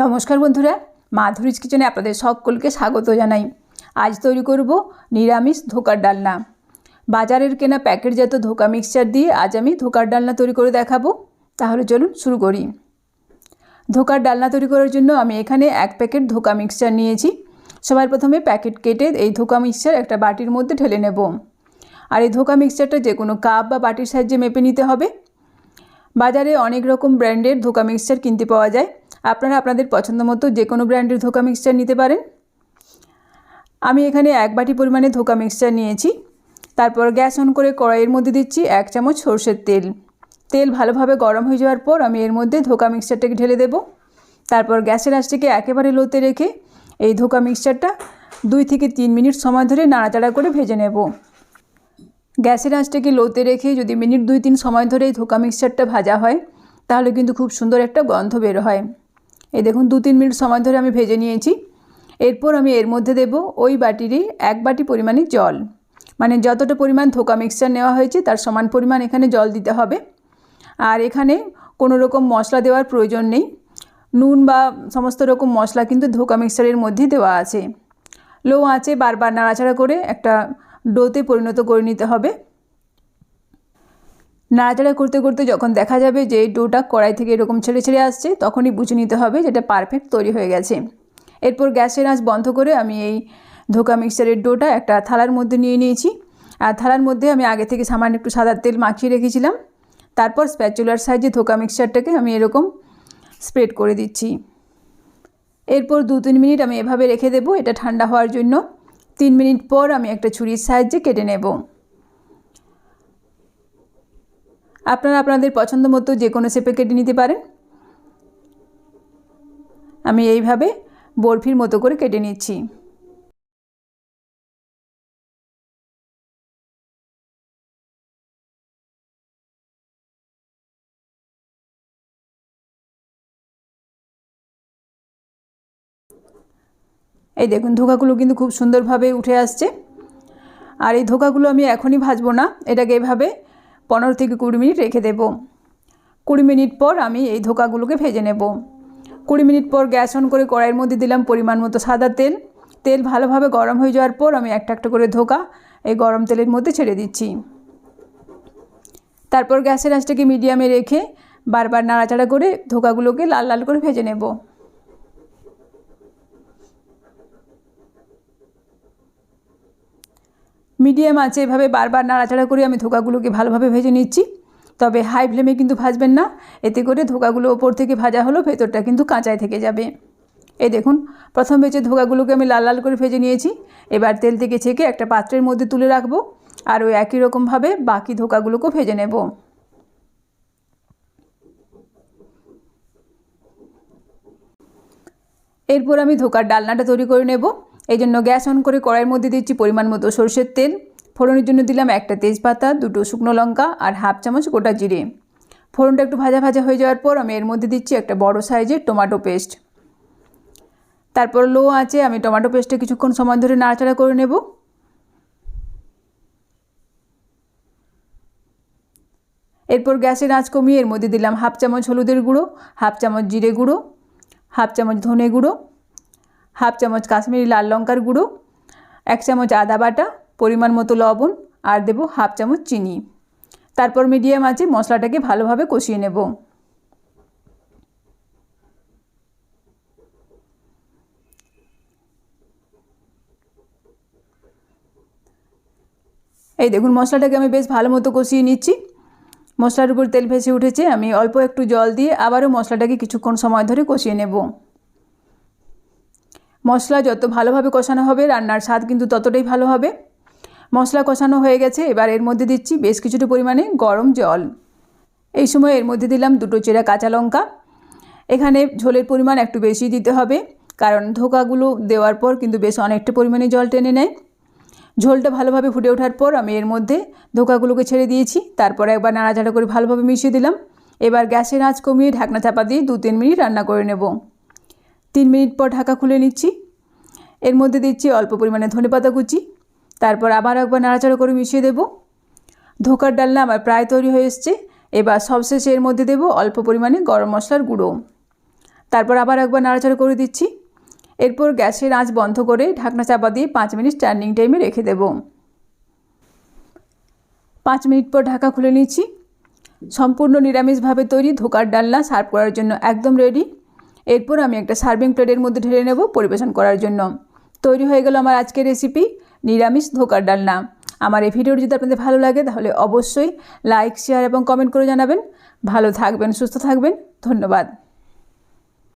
নমস্কার বন্ধুরা, মাধুরীজ কিচেনে আপনাদের সকলকে স্বাগত জানাই। আজ তৈরি করব নিরামিষ ধোকার ডালনা। বাজারের কেনা প্যাকেটজাত ধোকা মিক্সচার দিয়ে আজ আমি ধোকার ডালনা তৈরি করে দেখাবো। তাহলে চলুন শুরু করি। ধোকার ডালনা তৈরি করার জন্য আমি এখানে এক প্যাকেট ধোকা মিক্সচার নিয়েছি। সবার প্রথমে প্যাকেট কেটে এই ধোকা মিক্সচার একটা বাটির মধ্যে ঢেলে নেব। আর এই ধোকা মিক্সচারটা যে কোনো কাপ বা বাটির সাহায্যে মেপে নিতে হবে। বাজারে অনেক রকম ব্র্যান্ডের ধোকা মিক্সচার কিনতে পাওয়া যায়। আপনারা আপনাদের পছন্দ মতো যে কোনো ব্র্যান্ডের ধোকা মিক্সচার নিতে পারেন। আমি এখানে এক বাটি পরিমাণে ধোকা মিক্সচার নিয়েছি। তারপর গ্যাস অন করে কড়াইয়ের মধ্যে দিচ্ছি এক চামচ সর্ষের তেল। তেল ভালোভাবে গরম হয়ে যাওয়ার পর আমি এর মধ্যে ধোকা মিক্সচারটাকে ঢেলে দেব। তারপর গ্যাসের আঁচটাকে একেবারে লোতে রেখে এই ধোকা মিক্সচারটা দুই থেকে তিন মিনিট সময় ধরে নাড়াচাড়া করে ভেজে নেব। গ্যাসের আঁচটাকে লোতে রেখে যদি মিনিট দুই তিন সময় ধরে এই ধোকা মিক্সচারটা ভাজা হয়, তাহলে কিন্তু খুব সুন্দর একটা গন্ধ বের হয়। এই দেখুন, দু তিন মিনিট সময় ধরে আমি ভেজে নিয়েছি। এরপর আমি এর মধ্যে দেব ওই বাটিরই এক বাটি পরিমাণে জল। মানে যতটা পরিমাণ ধোকা মিক্সচার নেওয়া হয়েছে, তার সমান পরিমাণ এখানে জল দিতে হবে। আর এখানে কোনো রকম মশলা দেওয়ার প্রয়োজন নেই। নুন বা সমস্ত রকম মশলা কিন্তু ধোকা মিক্সচারের মধ্যেই দেওয়া আছে। লো আঁচে বারবার নাড়াচাড়া করে একটা ডোতে পরিণত করে নিতে হবে। নাড়াচাড়া করতে করতে যখন দেখা যাবে যে ডোটা কড়াই থেকে এরকম ছেড়ে ছেড়ে আসছে, তখনই বুঝে নিতে হবে যেটা পারফেক্ট তৈরি হয়ে গেছে। এরপর গ্যাসের আঁচ বন্ধ করে আমি এই ধোকা মিক্সচারের ডোটা একটা থালার মধ্যে নিয়ে নিয়েছি। আর থালার মধ্যে আমি আগে থেকে সামান্য একটু সাদা তেল মাখিয়ে রেখেছিলাম। তারপর স্প্যাচুলার সাহায্যে ধোকা মিক্সচারটাকে আমি এরকম স্প্রেড করে দিচ্ছি। এরপর দু তিন মিনিট আমি এভাবে রেখে দেবো, এটা ঠান্ডা হওয়ার জন্য। তিন মিনিট পর আমি একটা ছুরির সাহায্যে কেটে নেব। আপনারা আপনাদের পছন্দ মতো যে কোনো শেপে কেটে নিতে পারেন। আমি এইভাবে বরফির মতো করে কেটে নিচ্ছি। এই দেখুন, ধোকাগুলো কিন্তু খুব সুন্দরভাবে উঠে আসছে। আর এই ধোকাগুলো আমি এখনই ভাজবো না। এটাকে এভাবে পনেরো থেকে কুড়ি মিনিট রেখে দেব। কুড়ি মিনিট পর আমি এই ধোকাগুলোকে ভেজে নেব। কুড়ি মিনিট পর গ্যাস অন করে কড়াইয়ের মধ্যে দিলাম পরিমাণ মতো সাদা তেল। তেল ভালোভাবে গরম হয়ে যাওয়ার পর আমি একটা একটা করে ধোকা এই গরম তেলের মধ্যে ছেড়ে দিচ্ছি। তারপর গ্যাসের আঁচটাকে মিডিয়ামে রেখে বারবার নাড়াচাড়া করে ধোকাগুলোকে লাল লাল করে ভেজে নেব। মিডিয়াম আছে, এভাবে বারবার নাড়াচাড়া করে আমি ধোকাগুলোকে ভালোভাবে ভেজে নিচ্ছি। তবে হাই ফ্লেমে কিন্তু ভাজবেন না, এতে করে ধোকাগুলো ওপর থেকে ভাজা হলো ভেতরটা কিন্তু কাঁচায় থেকে যাবে। এই দেখুন, প্রথম বেচে ধোকাগুলোকে আমি লাল লাল করে ভেজে নিয়েছি। এবার তেল থেকে ছেঁকে একটা পাত্রের মধ্যে তুলে রাখব আর ওই একই রকমভাবে বাকি ধোকাগুলোকেও ভেজে নেব। এরপর আমি ধোকার ডালনাটা তৈরি করে নেব। এই জন্য গ্যাস অন করে কড়াইয়ের মধ্যে দিচ্ছি পরিমাণ মতো সর্ষের তেল। ফোড়নের জন্য দিলাম একটা তেজপাতা, দুটো শুকনো লঙ্কা আর হাফ চামচ গোটা জিরে। ফোড়নটা একটু ভাজা ভাজা হয়ে যাওয়ার পর আমি এর মধ্যে দিচ্ছি একটা বড় সাইজের টমেটো পেস্ট তারপর লো আছে আমি টমেটো পেস্টে কিছুক্ষণ সময় ধরে নাড়াচাড়া করে নেব। এরপর গ্যাসের আঁচ কমিয়ে এর মধ্যে দিলাম হাফ চামচ হলুদের গুঁড়ো, হাফ চামচ জিরে গুঁড়ো, হাফ চামচ ধনে গুঁড়ো হাফ চামচ কাশ্মীরি লাল লঙ্কার গুঁড়ো, এক চামচ আদা বাটা, পরিমাণ মতো লবণ আর দেবো হাফ চামচ চিনি। তারপর মিডিয়াম আছে মশলাটাকে ভালোভাবে কষিয়ে নেব। এই দেখুন, মশলাটাকে আমি বেশ ভালো মতো কষিয়ে নিচ্ছি। মশলার উপর তেল ভেসে উঠেছে, আমি অল্প একটু জল দিয়ে আবারও মশলাটাকে কিছুক্ষণ সময় ধরে কষিয়ে নেব। মশলা যত ভালোভাবে কষানো হবে, রান্নার স্বাদ কিন্তু ততটাই ভালো হবে। মশলা কষানো হয়ে গেছে, এবার এর মধ্যে দিচ্ছি বেশ কিছুটা পরিমাণে গরম জল। এই সময় এর মধ্যে দিলাম দুটো চেরা কাঁচা লঙ্কা। এখানে ঝোলের পরিমাণ একটু বেশি দিতে হবে, কারণ ধোকাগুলো দেওয়ার পর কিন্তু বেশ অনেকটা পরিমাণে জল টেনে নেয়। ঝোলটা ভালোভাবে ফুটে ওঠার পর আমি এর মধ্যে ধোকাগুলোকে ছেড়ে দিয়েছি, তারপর একবার নাড়াচাড়া করে ভালোভাবে মিশিয়ে দিলাম। এবার গ্যাসের আঁচ কমিয়ে ঢাকনা চাপা দিয়ে দু তিন মিনিট রান্না করে নেব। তিন মিনিট পর ঢাকা খুলে নিচ্ছি। এর মধ্যে দিচ্ছি অল্প পরিমাণে ধনেপাতা কুচি, তারপর আবার একবার নাড়াচাড়া করে মিশিয়ে দেব। ধোকার ডালনা আমার প্রায় তৈরি হয়ে এসছে। এবার সবশেষে এর মধ্যে দেব অল্প পরিমাণে গরম মশলার গুঁড়ো। তারপর আবার একবার নাড়াচাড়া করে দিচ্ছি। এরপর গ্যাসের আঁচ বন্ধ করে ঢাকনা চাপা দিয়ে পাঁচ মিনিট স্ট্যান্ডিং টাইমে রেখে দেব। পাঁচ মিনিট পর ঢাকা খুলে নিচ্ছি। সম্পূর্ণ নিরামিষভাবে তৈরি ধোকার ডালনা সার্ভ করার জন্য একদম রেডি। এরপর আমি একটা সার্ভিং প্লেটের মধ্যে ঢেলে নেব পরিবেশন করার জন্য। তৈরি হয়ে গেল আমার আজকের রেসিপি নিরামিষ ধোকার ডালনা। আমার এই ভিডিওটি যদি আপনাদের ভালো লাগে, তাহলে অবশ্যই লাইক শেয়ার এবং কমেন্ট করে জানাবেন। ভালো থাকবেন, সুস্থ থাকবেন। ধন্যবাদ।